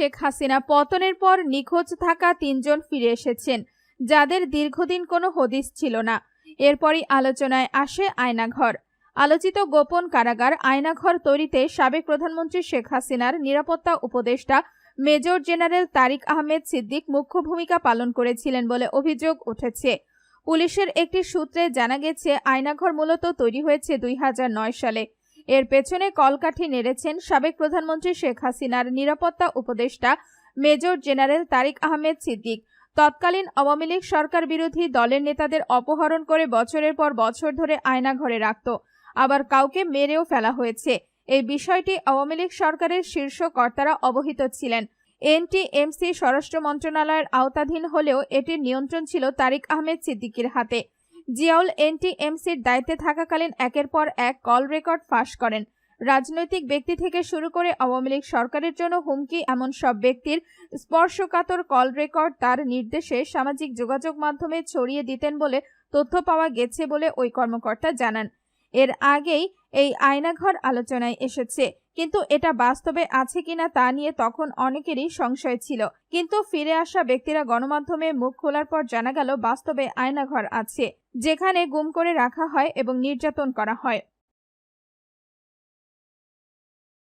শেখ হাসিনা পতনের পর নিখোঁজ থাকা তিনজন ফিরে এসেছেন, যাদের দীর্ঘদিন কোনো হদিস ছিল না। এরপরই আলোচনায় আসে আয়নাঘর। আলোচিত গোপন কারাগার আয়নাঘর তৈরিতে সাবেক প্রধানমন্ত্রী শেখ হাসিনার নিরাপত্তা উপদেষ্টা মেজর জেনারেল তারিক আহমেদ সিদ্দিক মুখ্য ভূমিকা পালন করেছিলেন বলে অভিযোগ উঠেছে। পুলিশের একটি সূত্রে জানা গেছে, আয়নাঘর মূলত তৈরি হয়েছে দুই হাজার নয় সালে। এর পেছনে কলকাঠি নেড়েছেন সাবেক প্রধানমন্ত্রী শেখ হাসিনার নিরাপত্তা উপদেষ্টা মেজর জেনারেল তারিক আহমেদ সিদ্দিক। তৎকালীন আওয়ামী লীগ সরকার বিরোধী দলের নেতাদের অপহরণ করে বছরের পর বছর ধরে আয়নাঘরে রাখত। আবার কাউকে মেরেও ফেলা হয়েছে। এই বিষয়টি আওয়ামী লীগ সরকারের শীর্ষ কর্তারা অবহিত ছিলেন। এনটিএমসি স্বরাষ্ট্র মন্ত্রণালয়ের আওতাধীন হলেও এটির নিয়ন্ত্রণ ছিল তারিক আহমেদ সিদ্দিকীর হাতে। জিয়াউল এনটিএমসির দায়িত্বে থাকাকালীন একের পর এক কল রেকর্ড ফাঁস করেন। রাজনৈতিক ব্যক্তি থেকে শুরু করে আওয়ামী লীগ সরকারের জন্য হুমকি, এমন সব ব্যক্তির স্পর্শকাতর কল রেকর্ড তার নির্দেশে সামাজিক যোগাযোগ মাধ্যমে ছড়িয়ে দিতেন বলে তথ্য পাওয়া গেছে বলে ওই কর্মকর্তা জানান। এর আগেই এই আয়নাঘর আলোচনায় এসেছে। কিন্তু এটা বাস্তবে আছে কিনা তা নিয়ে তখন অনেকেরই সংশয় ছিল। কিন্তু ফিরে আসা ব্যক্তিরা গণমাধ্যমে মুখ খোলার পর জানা গেল, বাস্তবে আয়নাঘর আছে, যেখানে গুম করে রাখা হয় এবং নির্যাতন করা হয়।